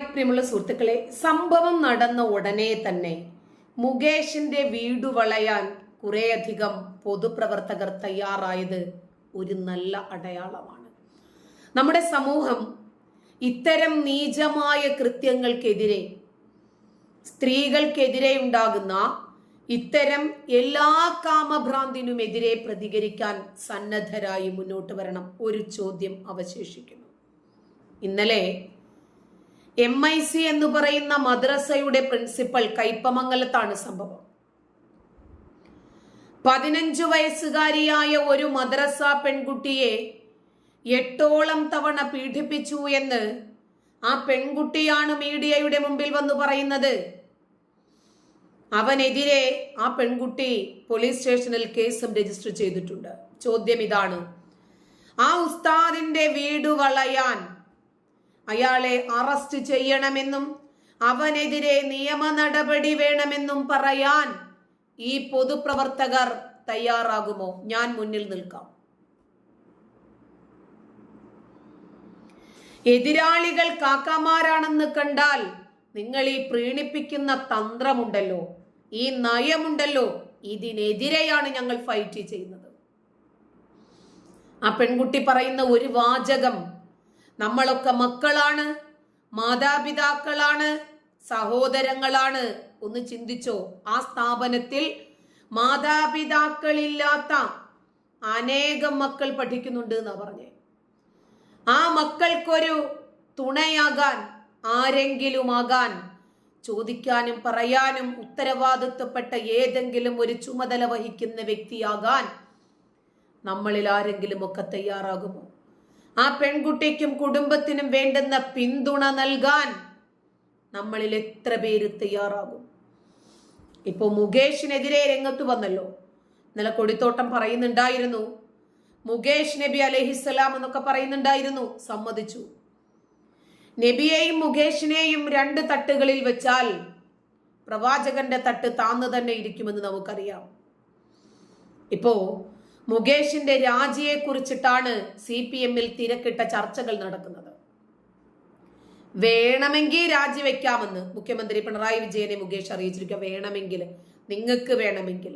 പ്രിയമുള്ള സുഹൃത്തുക്കളെ സംഭവം നടന്ന ഉടനെ തന്നെ മുകേഷിന്റെ വീട് വളയാൻ കുറേയധികം പൊതുപ്രവർത്തകർ തയ്യാറായത് ഒരു നല്ല അടയാളമാണ്. നമ്മുടെ സമൂഹം ഇത്തരം നീചമായ കൃത്യങ്ങൾക്കെതിരെ സ്ത്രീകൾക്കെതിരെ ഉണ്ടാകുന്ന ഇത്തരം എല്ലാ കാമഭ്രാന്തിനുമെതിരെ പ്രതികരിക്കാൻ സന്നദ്ധരായി മുന്നോട്ട് വരണം ഒരു ചോദ്യം അവശേഷിക്കുന്നു. ഇന്നലെ എം ഐ സി എന്ന് പറയുന്ന മദ്രസയുടെ പ്രിൻസിപ്പൽ കൈപ്പമംഗലത്താണ് സംഭവം. പതിനഞ്ചു വയസ്സുകാരിയായ ഒരു മദ്രസ പെൺകുട്ടിയെ എട്ടോളം തവണ പീഡിപ്പിച്ചു എന്ന് ആ പെൺകുട്ടിയാണ് മീഡിയയുടെ മുമ്പിൽ വന്ന് പറയുന്നത്. അവനെതിരെ ആ പെൺകുട്ടി പോലീസ് സ്റ്റേഷനിൽ കേസും രജിസ്റ്റർ ചെയ്തിട്ടുണ്ട്. ചോദ്യം ഇതാണ്. ആ ഉസ്താദിന്റെ വീട് വളയാൻ അയാളെ അറസ്റ്റ് ചെയ്യണമെന്നും അവനെതിരെ നിയമ നടപടി വേണമെന്നും പറയാൻ ഈ പൊതുപ്രവർത്തകർ തയ്യാറാകുമോ? ഞാൻ മുന്നിൽ നിൽക്കാം. എതിരാളികൾ കാക്കമാരാണെന്ന് കണ്ടാൽ നിങ്ങൾ ഈ പ്രീണിപ്പിക്കുന്ന തന്ത്രമുണ്ടല്ലോ ഈ നയമുണ്ടല്ലോ ഇതിനെതിരെയാണ് ഞങ്ങൾ ഫൈറ്റ് ചെയ്യുന്നത്. ആ പെൺകുട്ടി പറയുന്ന ഒരു വാചകം നമ്മളൊക്കെ മക്കളാണ് മാതാപിതാക്കളാണ് സഹോദരങ്ങളാണ്. ഒന്ന് ചിന്തിച്ചോ ആ സ്ഥാപനത്തിൽ മാതാപിതാക്കളില്ലാത്ത അനേകം മക്കൾ പഠിക്കുന്നുണ്ട് എന്നാ പറഞ്ഞേ. ആ മക്കൾക്കൊരു തുണയാകാൻ ആരെങ്കിലും ആകാൻ ചോദിക്കാനും പറയാനും ഉത്തരവാദിത്വപ്പെട്ട ഏതെങ്കിലും ഒരു ചുമതല വഹിക്കുന്ന വ്യക്തിയാകാൻ നമ്മളിൽ ആരെങ്കിലും ഒക്കെ തയ്യാറാകുമോ? ആ പെൺകുട്ടിക്കും കുടുംബത്തിനും വേണ്ടുന്ന പിന്തുണ നൽകാൻ നമ്മളിൽ എത്ര പേര് തയ്യാറാകും? ഇപ്പോ മുകേഷിനെതിരെ രംഗത്ത് വന്നല്ലോ. ഇന്നലെ കൊടിത്തോട്ടം പറയുന്നുണ്ടായിരുന്നു. മുകേഷ് നബി അലഹിസ്സലാം എന്നൊക്കെ പറയുന്നുണ്ടായിരുന്നു. സമ്മതിച്ചു. നബിയെയും മുകേഷിനെയും രണ്ട് തട്ടുകളിൽ വെച്ചാൽ പ്രവാചകന്റെ തട്ട് താന്ന് തന്നെ ഇരിക്കുമെന്ന് നമുക്കറിയാം. ഇപ്പോ മുകേഷിന്റെ രാജിയെ കുറിച്ചിട്ടാണ് സി പി എമ്മിൽ തിരക്കിട്ട ചർച്ചകൾ നടക്കുന്നത്. വേണമെങ്കിൽ രാജിവെക്കാമെന്ന് മുഖ്യമന്ത്രി പിണറായി വിജയനെ മുകേഷ് അറിയിച്ചിരിക്കുക. വേണമെങ്കിൽ നിങ്ങൾക്ക് വേണമെങ്കിൽ.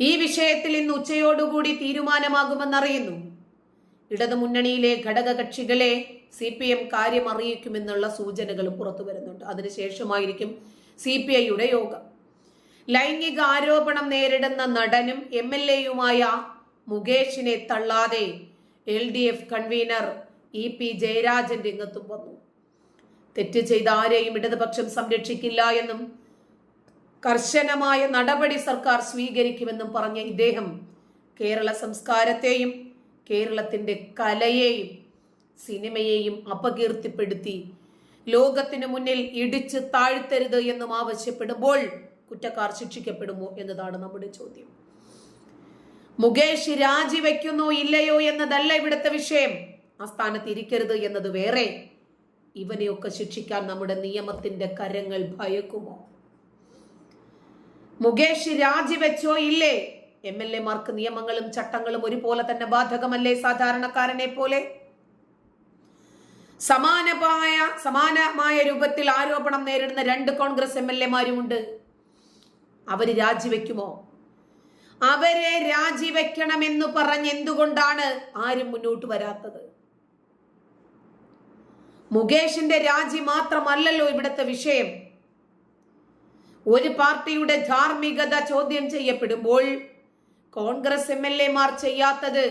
ഈ വിഷയത്തിൽ ഇന്ന് ഉച്ചയോടുകൂടി തീരുമാനമാകുമെന്നറിയുന്നു. ഇടതുമുന്നണിയിലെ ഘടകകക്ഷികളെ സി പി എം കാര്യം അറിയിക്കുമെന്നുള്ള സൂചനകൾ പുറത്തു വരുന്നുണ്ട് അതിനുശേഷമായിരിക്കും സി പി ഐയുടെ യോഗം. ലൈംഗിക ആരോപണം നേരിടുന്ന നടനും എം എൽ എയുമായ മുകേഷിനെ തള്ളാതെ L D F convener E P Jayarajan രംഗത്തും വന്നു. തെറ്റ് ചെയ്ത ആരെയും ഇടതുപക്ഷം സംരക്ഷിക്കില്ല എന്നും കർശനമായ നടപടി സർക്കാർ സ്വീകരിക്കുമെന്നും പറഞ്ഞ ഇദ്ദേഹം കേരള സംസ്കാരത്തെയും കേരളത്തിന്റെ കലയെയും സിനിമയെയും അപകീർത്തിപ്പെടുത്തി. ലോകത്തിനു മുന്നിൽ ഇടിച്ചു താഴ്ത്തരുത് എന്നും ആവശ്യപ്പെടുമ്പോൾ കുറ്റക്കാർ ശിക്ഷിക്കപ്പെടുമോ എന്നതാണ് നമ്മുടെ ചോദ്യം. മുകേഷ് രാജിവെക്കുന്നോ ഇല്ലയോ എന്നതല്ല ഇവിടുത്തെ വിഷയം. ആ സ്ഥാനത്ത് ഇരിക്കരുത് എന്നത് വേറെ. ഇവനെയൊക്കെ ശിക്ഷിക്കാൻ നമ്മുടെ നിയമത്തിന്റെ കരങ്ങൾ ഭയക്കുമോ? മുകേഷ് രാജിവെച്ചോ ഇല്ലേ? എം എൽ എമാർക്ക് നിയമങ്ങളും ചട്ടങ്ങളും ഒരുപോലെ തന്നെ ബാധകമല്ലേ സാധാരണക്കാരനെ പോലെ? സമാനമായ സമാനമായ രൂപത്തിൽ ആരോപണം നേരിടുന്ന രണ്ട് കോൺഗ്രസ് എം എൽ എമാരുമുണ്ട്. അവർ രാജിവെക്കുമോ? അവരെ രാജിവെക്കണമെന്ന് പറഞ്ഞ് എന്തുകൊണ്ടാണ് ആരും മുന്നോട്ട് വരാത്തത്? മുകേഷിന്റെ രാജി മാത്രമല്ലല്ലോ ഇവിടുത്തെ വിഷയം. ഒരു പാർട്ടിയുടെ ധാർമ്മികത ചോദ്യം ചെയ്യപ്പെടുമ്പോൾ കോൺഗ്രസ് എം എൽ എമാർ ചെയ്യാത്തത്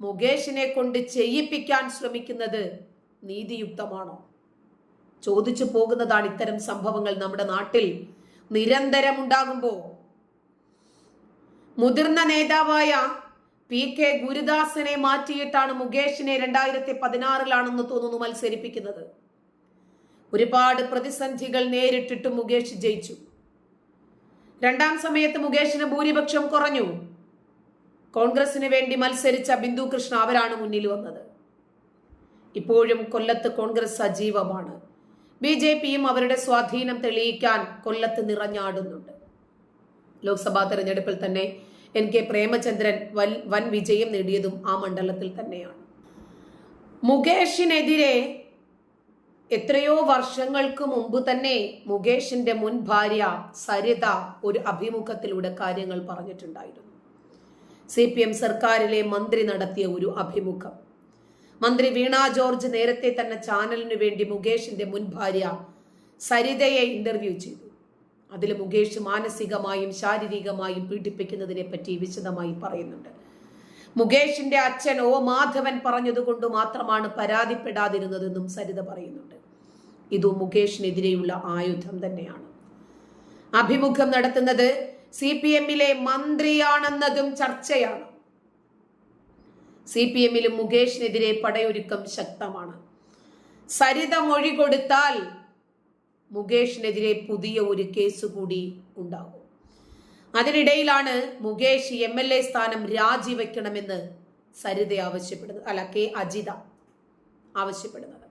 മുകേഷിനെ കൊണ്ട് ചെയ്യിപ്പിക്കാൻ ശ്രമിക്കുന്നത് നീതിയുക്തമാണോ? ചോദിച്ചു പോകുന്നതാണ് ഇത്തരം സംഭവങ്ങൾ നമ്മുടെ നാട്ടിൽ. നിരന്തരം ഉണ്ടാകുമ്പോൾ മുതിർന്ന നേതാവായ പി കെ ഗുരുദാസനെ മാറ്റിയിട്ടാണ് മുകേഷിനെ രണ്ടായിരത്തി പതിനാറിലാണെന്ന് തോന്നുന്നു മത്സരിപ്പിക്കുന്നത്. ഒരുപാട് പ്രതിസന്ധികൾ നേരിട്ടിട്ട് മുകേഷ് ജയിച്ചു. രണ്ടാം സമയത്ത് മുകേഷിന് ഭൂരിപക്ഷം കുറഞ്ഞു. കോൺഗ്രസിന് വേണ്ടി മത്സരിച്ച ബിന്ദു കൃഷ്ണ അവരാണ് മുന്നിൽ വന്നത്. ഇപ്പോഴും കൊല്ലത്ത് കോൺഗ്രസ് സജീവമാണ്. ബി ജെ പിയും അവരുടെ സ്വാധീനം തെളിയിക്കാൻ കൊല്ലത്ത് നിറഞ്ഞാടുന്നുണ്ട്. ലോക്സഭാ തെരഞ്ഞെടുപ്പിൽ തന്നെ എൻ കെ പ്രേമചന്ദ്രൻ വൻ വൻ വിജയം നേടിയതും ആ മണ്ഡലത്തിൽ തന്നെയാണ്. മുകേഷിനെതിരെ എത്രയോ വർഷങ്ങൾക്ക് മുമ്പ് തന്നെ മുകേഷിന്റെ മുൻ ഭാര്യ സരിത ഒരു അഭിമുഖത്തിലൂടെ കാര്യങ്ങൾ പറഞ്ഞിട്ടുണ്ടായിരുന്നു. സി പി എം സർക്കാരിലെ മന്ത്രി നടത്തിയ ഒരു അഭിമുഖം. മന്ത്രി വീണ ജോർജ് നേരത്തെ തന്നെ ചാനലിനു വേണ്ടി മുകേഷിന്റെ മുൻ ഭാര്യ സരിതയെ ഇന്റർവ്യൂ ചെയ്തു. അതിൽ മുകേഷ് മാനസികമായും ശാരീരികമായും പീഡിപ്പിക്കുന്നതിനെ പറ്റി വിശദമായി പറയുന്നുണ്ട്. മുകേഷിന്റെ അച്ഛൻ ഓ മാധവൻ പറഞ്ഞതുകൊണ്ട് മാത്രമാണ് പരാതിപ്പെടാതിരുന്നതെന്നും സരിത പറയുന്നുണ്ട്. ഇതു മുകേഷിനെതിരെയുള്ള ആയുധം തന്നെയാണ്. അഭിമുഖം നടത്തുന്നത് സി പി എമ്മിലെ മന്ത്രിയാണെന്നതും ചർച്ചയാണ്. സി പി എമ്മിലും മുകേഷിനെതിരെ പടയൊരുക്കം ശക്തമാണ്. സരിത മൊഴി കൊടുത്താൽ മുകേഷിനെതിരെ പുതിയ ഒരു കേസ് കൂടി ഉണ്ടാകും. അതിനിടയിലാണ് മുകേഷ് എം എൽ എ സ്ഥാനം രാജിവെക്കണമെന്ന് സരിത ആവശ്യപ്പെടുന്നത്. അല്ല കെ അജിത ആവശ്യപ്പെടുന്നത്.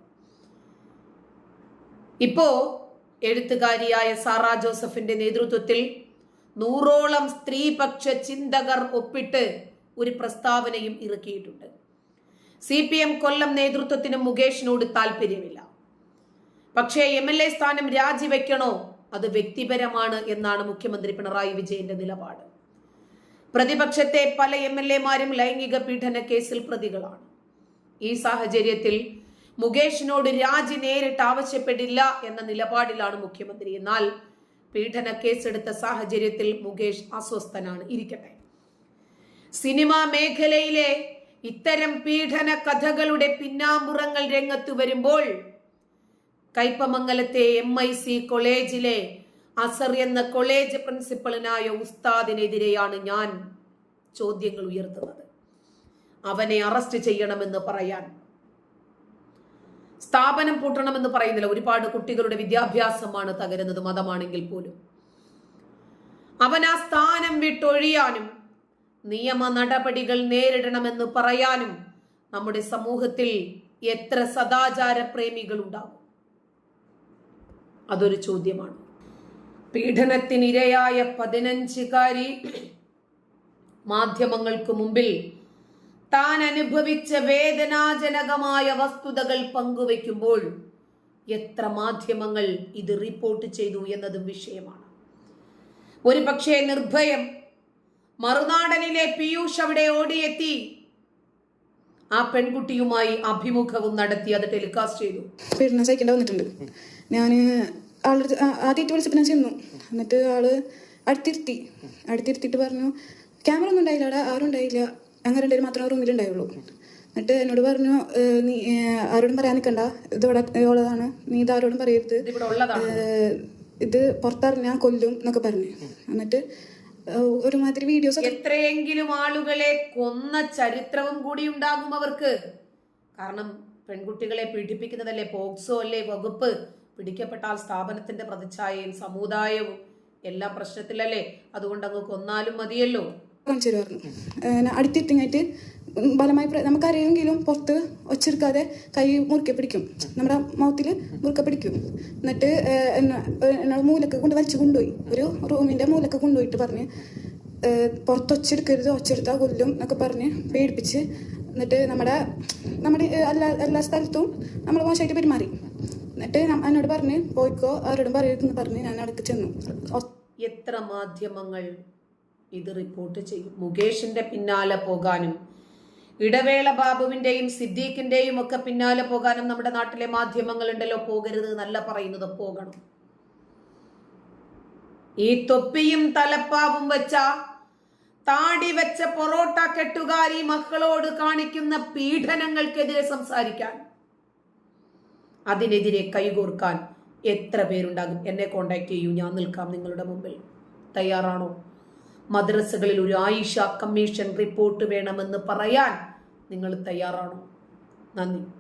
ഇപ്പോ എഴുത്തുകാരിയായ സാറ ജോസഫിന്റെ നേതൃത്വത്തിൽ നൂറോളം സ്ത്രീപക്ഷ ചിന്തകർ ഒപ്പിട്ട് ഒരു പ്രസ്താവനയും ഇറക്കിയിട്ടുണ്ട്. സി പി എം കൊല്ലം നേതൃത്വത്തിന് മുകേഷിനോട് താല്പര്യമില്ല. പക്ഷേ എം എൽ എ സ്ഥാനം രാജിവെക്കണോ? അത് വ്യക്തിപരമാണ് എന്നാണ് മുഖ്യമന്ത്രി പിണറായി വിജയന്റെ നിലപാട്. പ്രതിപക്ഷത്തെ പല എം എൽ എമാരും ലൈംഗിക പീഡന കേസിൽ പ്രതികളാണ്. ഈ സാഹചര്യത്തിൽ മുകേഷിനോട് രാജി നേരിട്ട് ആവശ്യപ്പെടില്ല എന്ന നിലപാടിലാണ് മുഖ്യമന്ത്രി. എന്നാൽ പീഡന കേസെടുത്ത സാഹചര്യത്തിൽ മുകേഷ് അസ്വസ്ഥനാണ്. ഇരിക്കട്ടെ. സിനിമാ മേഖലയിലെ ഇത്തരം പീഡന കഥകളുടെ പിന്നാമ്പുറങ്ങൾ രംഗത്ത് വരുമ്പോൾ കൈപ്പമംഗലത്തെ എം ഐ സി കോളേജിലെ അസർ എന്ന കോളേജ് പ്രിൻസിപ്പളിനായ ഉസ്താദിനെതിരെയാണ് ഞാൻ ചോദ്യങ്ങൾ ഉയർത്തുന്നത്. അവനെ അറസ്റ്റ് ചെയ്യണമെന്ന് പറയാൻ. സ്ഥാപനം പൂട്ടണമെന്ന് പറയുന്നില്ല. ഒരുപാട് കുട്ടികളുടെ വിദ്യാഭ്യാസമാണ് തകരുന്നത് മതമാണെങ്കിൽ പോലും. അവൻ ആ സ്ഥാനം വിട്ടൊഴിയാനും നിയമ നടപടികൾ നേരിടണമെന്ന് പറയാനും നമ്മുടെ സമൂഹത്തിൽ എത്ര സദാചാര പ്രേമികൾ ഉണ്ടാകും അതൊരു ചോദ്യമാണ്. പീഡനത്തിനിരയായ പതിനഞ്ചുകാരി മാധ്യമങ്ങൾക്ക് മുമ്പിൽ താൻ അനുഭവിച്ച വേദനാജനകമായ വസ്തുതകൾ പങ്കുവെക്കുമ്പോൾ എത്ര മാധ്യമങ്ങൾ ഇത് റിപ്പോർട്ട് ചെയ്തു എന്നതും വിഷയമാണ്. ഒരു പക്ഷേ നിർഭയം മറുനാടനിലെ പീയൂഷ് അവിടെ ഓടിയെത്തി. ആ പെൺകുട്ടിയുമായി അഭിമുഖവും നടത്തി അത് ടെലികാസ്റ്റ് ചെയ്തു. പീഡനം സഹിക്കേണ്ട വന്നിട്ടുണ്ട്. ഞാൻ ആളുടെ ആദ്യമായിട്ട് വിളിച്ചപ്പോൾ ഞാൻ ചെന്നു. എന്നിട്ട് ആൾ അടുത്തിരുത്തി. അടുത്തിരുത്തിയിട്ട് പറഞ്ഞു ക്യാമറ ഒന്നും ഉണ്ടായില്ല അവിടെ ആരും ഉണ്ടായില്ല. അങ്ങനെ രണ്ടുപേരും മാത്രമേ റൂമിൽ ഉണ്ടായുള്ളൂ. എന്നിട്ട് എന്നോട് പറഞ്ഞു നീ ആരോടും പറയാൻ നിൽക്കണ്ട. ഇത് ഇവിടെ ഉള്ളതാണ്. നീ ഇത് ആരോടും പറയരുത്. ഇത് പുറത്തറിഞ്ഞാൽ കൊല്ലും എന്നൊക്കെ പറഞ്ഞു. എന്നിട്ട് ഒരുമാതിരി വീഡിയോസ് എത്രയെങ്കിലും ആളുകളെ കൊന്ന ചരിത്രവും കൂടി ഉണ്ടാകും അവർക്ക്. കാരണം പെൺകുട്ടികളെ പീഡിപ്പിക്കുന്നതല്ലേ പോക്സോ അല്ലേ വകുപ്പ്? പിടിക്കപ്പെട്ടാൽ സ്ഥാപനത്തിന്റെ പ്രതിച്ഛായയും സമുദായവും എല്ലാം പ്രശ്നത്തിലല്ലേ? അതുകൊണ്ട് അങ്ങ് കൊന്നാലും മതിയല്ലോ. അടുത്തിട്ടിങ്ങായിട്ട് ബലമായി നമുക്കറിയുമെങ്കിലും പുറത്ത് ഒച്ചെടുക്കാതെ കൈ മുറുക്കെ പിടിക്കും. നമ്മുടെ മൗത്തിൽ മുറുക്കെ പിടിക്കും. എന്നിട്ട് എന്നോട് മൂലക്ക് കൊണ്ട് വലിച്ചു കൊണ്ടുപോയി. ഒരു റൂമിന്റെ മൂലക്ക് കൊണ്ടുപോയിട്ട് പറഞ്ഞ് പുറത്ത് ഒച്ചെടുക്കരുത് ഒച്ചെടുത്താൽ കൊല്ലും എന്നൊക്കെ പറഞ്ഞ് പേടിപ്പിച്ച് എന്നിട്ട് നമ്മുടെ നമ്മുടെ എല്ലാ എല്ലാ സ്ഥലത്തും നമ്മൾ മോശമായിട്ട് പെരുമാറി. എന്നിട്ട് എന്നോട് പറഞ്ഞ് പോയിക്കോ അവരോടും പറയരുതെന്ന് പറഞ്ഞ് ഞാൻ അടുക്ക് ചെന്നു. എത്ര മാധ്യമങ്ങൾ ഇത് റിപ്പോർട്ട് ചെയ്യും? മുകേഷിന്റെ പിന്നാലെ പോകാനും ഇടവേള ബാബുവിന്റെയും സിദ്ദീഖിന്റെയും ഒക്കെ പിന്നാലെ പോകാനും നമ്മുടെ നാട്ടിലെ മാധ്യമങ്ങൾ ഉണ്ടല്ലോ പോകരുത് നല്ല പറയുന്നത്. പോകണം. ഈ തൊപ്പിയും തലപ്പാവും വെച്ച താടി വെച്ച പൊറോട്ട കെട്ടുകാരി മക്കളോട് കാണിക്കുന്ന പീഡനങ്ങൾക്കെതിരെ സംസാരിക്കാൻ അതിനെതിരെ കൈകോർക്കാൻ എത്ര പേരുണ്ടാകും? എന്നെ കോണ്ടാക്ട് ചെയ്യൂ. ഞാൻ നിൽക്കാം നിങ്ങളുടെ മുമ്പിൽ. തയ്യാറാണോ? മദ്രസകളിൽ ഒരു ആയിഷ കമ്മീഷൻ റിപ്പോർട്ട് വേണമെന്ന് പറയാൻ നിങ്ങൾ തയ്യാറാണോ? നന്ദി.